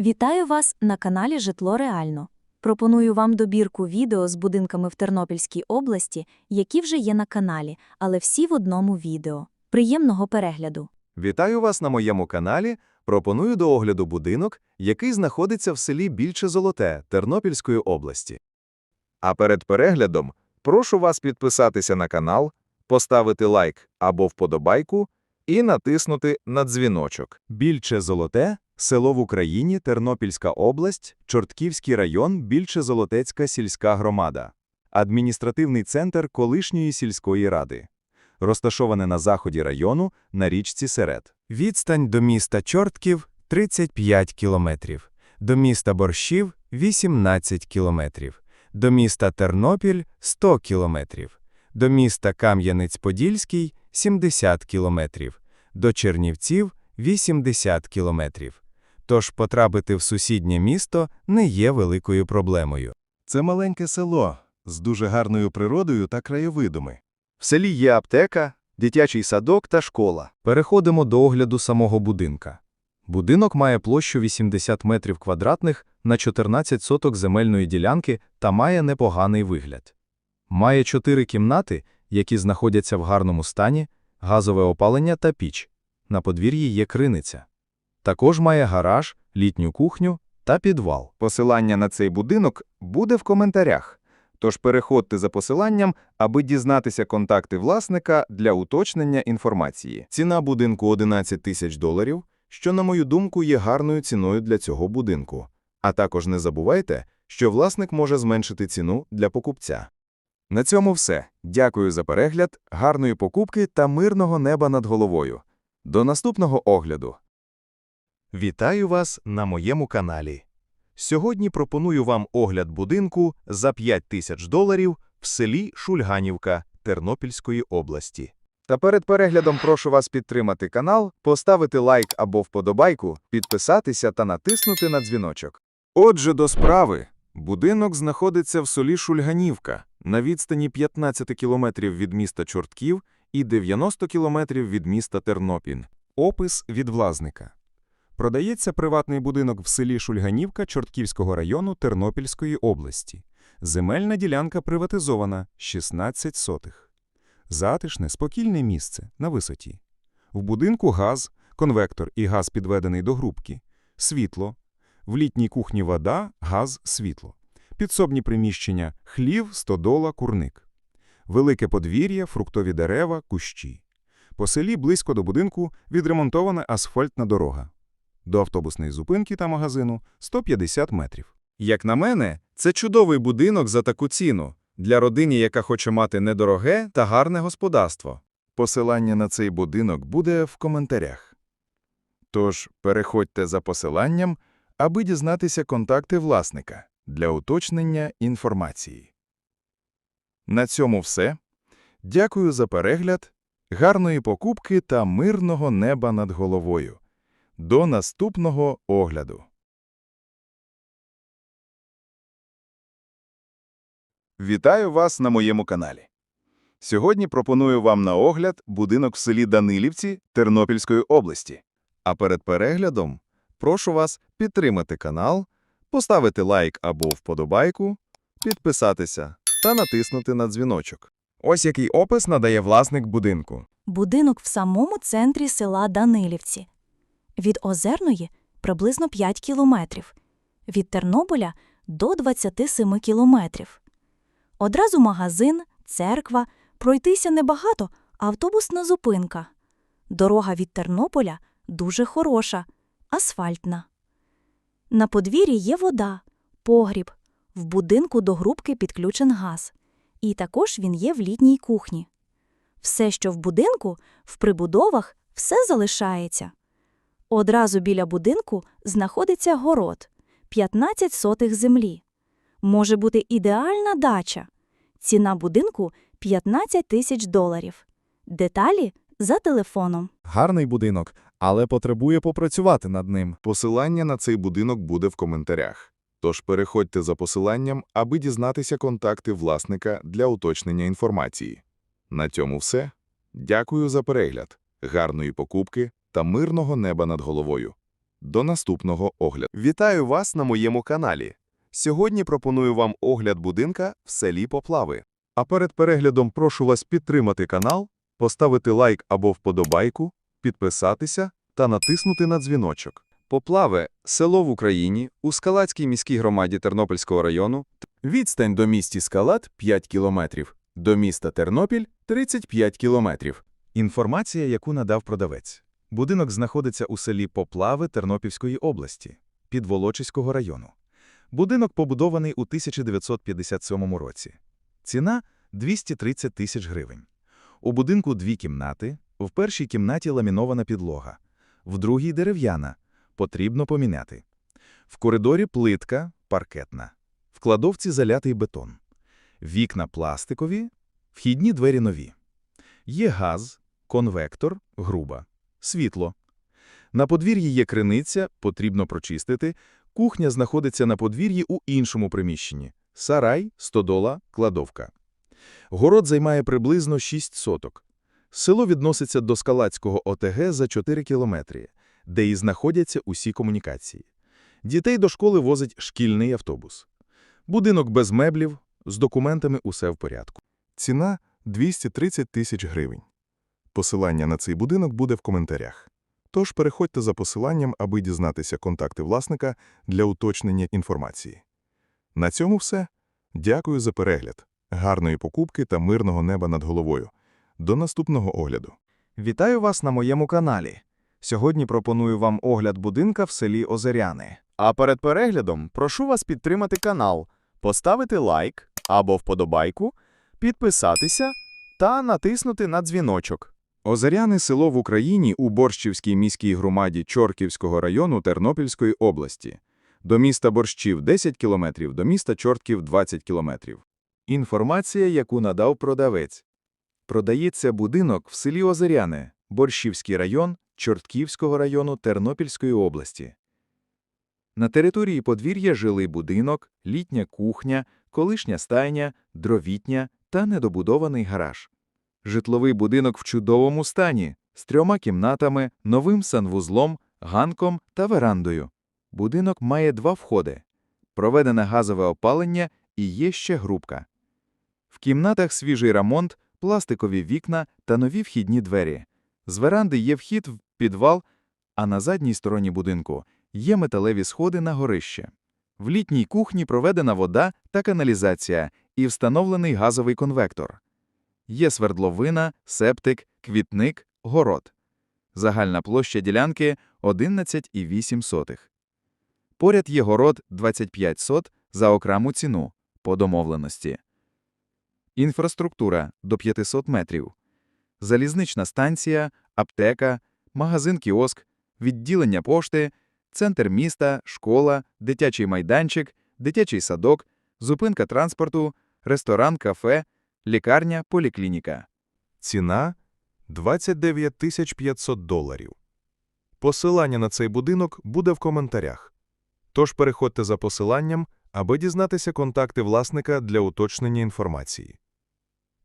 Вітаю вас на каналі Житло Реально. Пропоную вам добірку відео з будинками в Тернопільській області, які вже є на каналі, але всі в одному відео. Приємного перегляду! Вітаю вас на моєму каналі. Пропоную до огляду будинок, який знаходиться в селі Більше Золоте Тернопільської області. А перед переглядом прошу вас підписатися на канал, поставити лайк або вподобайку і натиснути на дзвіночок. Більше Золоте село в Україні, Тернопільська область, Чортківський район, Більше Золотецька сільська громада. Адміністративний центр колишньої сільської ради. Розташоване на заході району на річці Серед. Відстань до міста Чортків 35 кілометрів, до міста Борщів 18 кілометрів, до міста Тернопіль 100 кілометрів, до міста Кам'янець-Подільський 70 кілометрів, до Чернівців 80 кілометрів. Тож потрапити в сусіднє місто не є великою проблемою. Це маленьке село з дуже гарною природою та краєвидами. В селі є аптека, дитячий садок та школа. Переходимо до огляду самого будинка. Будинок має площу 80 метрів квадратних на 14 соток земельної ділянки та має непоганий вигляд. Має чотири кімнати, які знаходяться в гарному стані, газове опалення та піч. На подвір'ї є криниця. Також має гараж, літню кухню та підвал. Посилання на цей будинок буде в коментарях. Тож переходьте за посиланням, аби дізнатися контакти власника для уточнення інформації. Ціна будинку 11 тисяч доларів, що, на мою думку, є гарною ціною для цього будинку. А також не забувайте, що власник може зменшити ціну для покупця. На цьому все. Дякую за перегляд, гарної покупки та мирного неба над головою. До наступного огляду. Вітаю вас на моєму каналі. Сьогодні пропоную вам огляд будинку за 5 тисяч доларів в селі Шульганівка Тернопільської області. Та перед переглядом прошу вас підтримати канал, поставити лайк або вподобайку, підписатися та натиснути на дзвіночок. Отже, до справи. Будинок знаходиться в селі Шульганівка на відстані 15 кілометрів від міста Чортків і 90 кілометрів від міста Тернопіль. Опис від власника. Продається приватний будинок в селі Шульганівка Чортківського району Тернопільської області. Земельна ділянка приватизована 16 сотих. Затишне, спокійне місце на висоті. В будинку газ, конвектор і газ підведений до грубки, світло, в літній кухні вода, газ, світло, підсобні приміщення, хлів, стодола, курник, велике подвір'я, фруктові дерева, кущі. По селі близько до будинку відремонтована асфальтна дорога. До автобусної зупинки та магазину 150 метрів. Як на мене, це чудовий будинок за таку ціну для родини, яка хоче мати недороге та гарне господарство. Посилання на цей будинок буде в коментарях. Тож переходьте за посиланням, аби дізнатися контакти власника для уточнення інформації. На цьому все. Дякую за перегляд, гарної покупки та мирного неба над головою. До наступного огляду. Вітаю вас на моєму каналі. Сьогодні пропоную вам на огляд будинок в селі Данилівці Тернопільської області. А перед переглядом прошу вас підтримати канал, поставити лайк або вподобайку, підписатися та натиснути на дзвіночок. Ось який опис надає власник будинку. Будинок в самому центрі села Данилівці. Від Озерної приблизно 5 кілометрів, від Тернополя до 27 кілометрів. Одразу магазин, церква, пройтися небагато, автобусна зупинка. Дорога від Тернополя дуже хороша, асфальтна. На подвір'ї є вода, погріб, в будинку до грубки підключен газ. І також він є в літній кухні. Все, що в будинку, в прибудовах, все залишається. Одразу біля будинку знаходиться город 15 сотих землі. Може бути ідеальна дача. Ціна будинку 15 тисяч доларів. Деталі за телефоном. Гарний будинок, але потребує попрацювати над ним. Посилання на цей будинок буде в коментарях. Тож переходьте за посиланням, аби дізнатися контакти власника для уточнення інформації. На цьому все. Дякую за перегляд, гарної покупки та мирного неба над головою. До наступного огляду. Вітаю вас на моєму каналі. Сьогодні пропоную вам огляд будинка в селі Поплави. А перед переглядом прошу вас підтримати канал, поставити лайк або вподобайку, підписатися та натиснути на дзвіночок. Поплаве – село в Україні, у Скалацькій міській громаді Тернопільського району. Відстань до місті Скалат 5 кілометрів, до міста Тернопіль 35 кілометрів. Інформація, яку надав продавець. Будинок знаходиться у селі Поплави Тернопільської області, Підволочиського району. Будинок побудований у 1957 році. Ціна – 230 тисяч гривень. У будинку дві кімнати, в першій кімнаті ламінована підлога, в другій – дерев'яна, потрібно поміняти. В коридорі плитка, паркетна, в кладовці залятий бетон. Вікна пластикові, вхідні двері нові. Є газ, конвектор, груба, світло. На подвір'ї є криниця, потрібно прочистити. Кухня знаходиться на подвір'ї у іншому приміщенні. Сарай, стодола, кладовка. Город займає приблизно 6 соток. Село відноситься до Скалацького ОТГ за 4 кілометри, де і знаходяться усі комунікації. Дітей до школи возить шкільний автобус. Будинок без меблів, з документами усе в порядку. Ціна – 230 тисяч гривень. Посилання на цей будинок буде в коментарях. Тож переходьте за посиланням, аби дізнатися контакти власника для уточнення інформації. На цьому все. Дякую за перегляд. Гарної покупки та мирного неба над головою. До наступного огляду. Вітаю вас на моєму каналі. Сьогодні пропоную вам огляд будинка в селі Озеряни. А перед переглядом прошу вас підтримати канал, поставити лайк або вподобайку, підписатися та натиснути на дзвіночок. Озеряни – село в Україні у Борщівській міській громаді Чортківського району Тернопільської області. До міста Борщів – 10 кілометрів, до міста Чортків – 20 кілометрів. Інформація, яку надав продавець. Продається будинок в селі Озеряне, Борщівський район, Чортківського району Тернопільської області. На території подвір'я жилий будинок, літня кухня, колишня стайня, дровітня та недобудований гараж. Житловий будинок в чудовому стані, з трьома кімнатами, новим санвузлом, ганком та верандою. Будинок має два входи. Проведене газове опалення і є ще грубка. В кімнатах свіжий ремонт, пластикові вікна та нові вхідні двері. З веранди є вхід в підвал, а на задній стороні будинку є металеві сходи на горище. В літній кухні проведена вода та каналізація і встановлений газовий конвектор. Є свердловина, септик, квітник, город. Загальна площа ділянки 11,8 сотих. Поряд є город 25 сот за окрему ціну по домовленості. Інфраструктура до 500 метрів. Залізнична станція, аптека, магазин-кіоск, відділення пошти, центр міста, школа, дитячий майданчик, дитячий садок, зупинка транспорту, ресторан, кафе, лікарня, поліклініка. Ціна – 29 тисяч 500 доларів. Посилання на цей будинок буде в коментарях. Тож переходьте за посиланням, аби дізнатися контакти власника для уточнення інформації.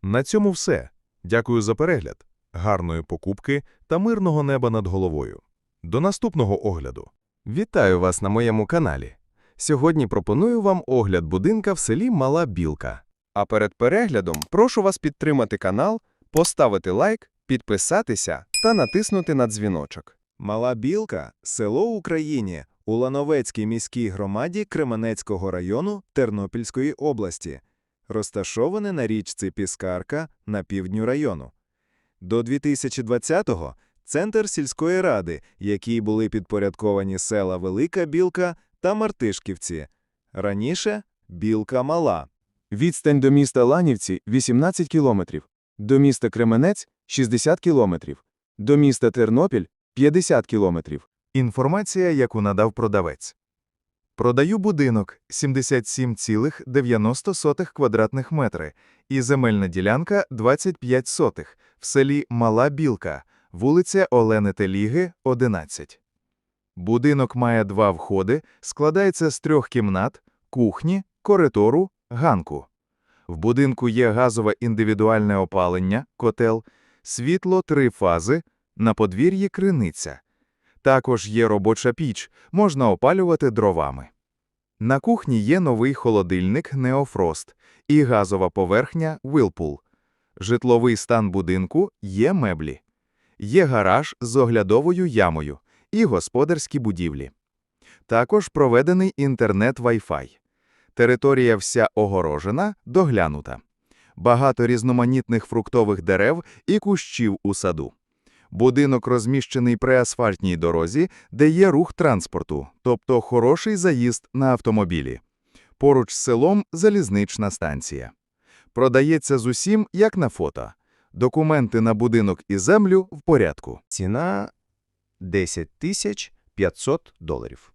На цьому все. Дякую за перегляд, гарної покупки та мирного неба над головою. До наступного огляду. Вітаю вас на моєму каналі. Сьогодні пропоную вам огляд будинка в селі Мала Білка. А перед переглядом прошу вас підтримати канал, поставити лайк, підписатися та натиснути на дзвіночок. Мала Білка – село Україні у Лановецькій міській громаді Кременецького району Тернопільської області, розташоване на річці Піскарка на півдню району. До 2020-го центр сільської ради, якій були підпорядковані села Велика Білка та Мартишківці. Раніше – Білка Мала. Відстань до міста Ланівці – 18 кілометрів, до міста Кременець – 60 кілометрів, до міста Тернопіль – 50 кілометрів. Інформація, яку надав продавець. Продаю будинок 77,90 квадратних метри і земельна ділянка 25 сотих в селі Мала Білка, вулиця Олени Теліги, 11. Будинок має два входи, складається з трьох кімнат, кухні, коридору, ганку. В будинку є газове індивідуальне опалення, котел, світло три фази, на подвір'ї криниця. Також є робоча піч, можна опалювати дровами. На кухні є новий холодильник Неофрост і газова поверхня Whirlpool. Житловий стан будинку є меблі. Є гараж з оглядовою ямою і господарські будівлі. Також проведений інтернет Wi-Fi. Територія вся огорожена, доглянута. Багато різноманітних фруктових дерев і кущів у саду. Будинок розміщений при асфальтній дорозі, де є рух транспорту, тобто хороший заїзд на автомобілі. Поруч з селом залізнична станція. Продається з усім, як на фото. Документи на будинок і землю в порядку. Ціна 10 тисяч 500 доларів.